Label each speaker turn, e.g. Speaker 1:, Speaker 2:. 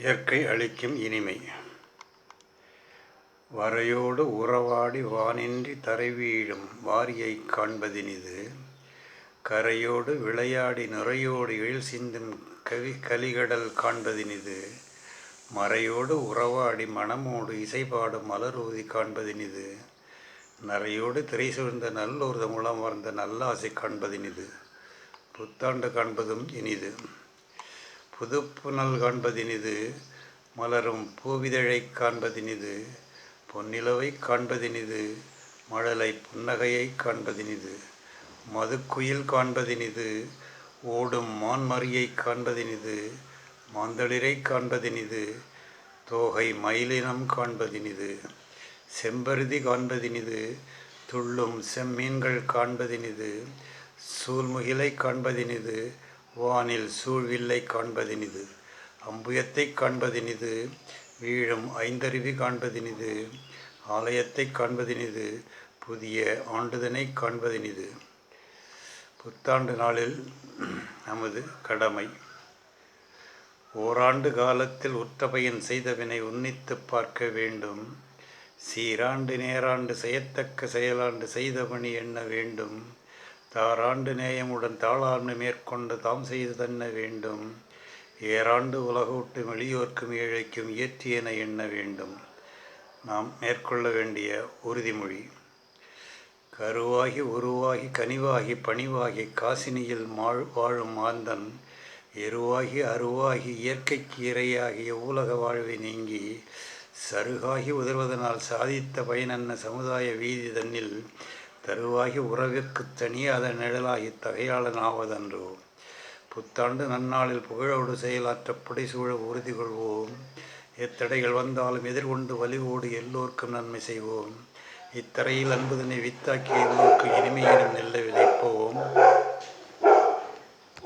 Speaker 1: இயற்கை அளிக்கும் இனிமை. வரையோடு உறவாடி வானின்றி தரைவீழும் வாரியைக் காண்பதினிது. கரையோடு விளையாடி நுரையோடு எழில் சிந்தும் கவி கலிகடல் காண்பதினிது. மறையோடு உறவாடி மனமோடு இசைபாடும் மலரூதி காண்பதினிது. நரையோடு திரை சூழ்ந்த நல்லோர்த முலம் வந்த நல்லாசை காண்பதினிது. புத்தாண்டு காண்பதும் இனிது. புதுப்புனல் காண்பதினிது மலரும் பூவிதழைக் காண்பதினிது பொன்னிலவைக் காண்பதினிது மழலை புன்னகையைக் காண்பதினிது மதுக்குயில் காண்பதினிது ஓடும் மான்மறியைக் காண்பதினிது மாந்தளிரைக் காண்பதினிது தோகை மயிலினம் காண்பதினிது செம்பருதி காண்பதினிது துள்ளும் செம்மீன்கள் காண்பதினிது சூழ்முகிலைக் காண்பதினிது வானில் சூழ்வில்லை காண்பதினிது. அம்புயத்தைக் காண்பதினிது. வீழும் ஐந்தருவி காண்பதினிது. ஆலயத்தைக் காண்பதினிது. புதிய ஆண்டுதனைக் காண்பதினிது. புத்தாண்டு நாளில் நமது கடமை. ஓராண்டு காலத்தில் உற்றபயன் செய்தவினை உன்னித்துப் பார்க்க வேண்டும். சீராண்டு நேராண்டு செய்யத்தக்க செயலாண்டு செய்த பணி எண்ண வேண்டும். தாராண்டு நேயமுடன் தாளாண்மை மேற்கொண்டு தாம் செய்து தன்ன வேண்டும். ஏராண்டு உலகோட்டு வெளியோர்க்கும் ஏழைக்கும் இயற்றியென எண்ண வேண்டும். நாம் மேற்கொள்ள வேண்டிய உறுதிமொழி. கருவாகி உருவாகி கனிவாகி பணிவாகி காசினியில் மாழ் வாழும் மாந்தன் எருவாகி அருவாகி இயற்கைக்கு இரையாகி எவ்வுலக வாழ்வை நீங்கி சருகாகி உதர்வதனால் சாதித்த பயனென்ன சமுதாய வீதி தன்னில் தருவாகி உறவிற்குத் அதன் நிழலாகி தகையாளன் ஆவதன்றோ? புத்தாண்டு நன்னாளில் புகழோடு செயலாற்ற புடைசூழ உறுதி கொள்வோம். எத்தடைகள் வந்தாலும் எதிர்கொண்டு வலிவோடு எல்லோருக்கும் நன்மை செய்வோம். இத்தரையில் அன்புதனை வித்தாக்கி எல்லோருக்கும் இனிமையிலும் நெல்லவில்லை.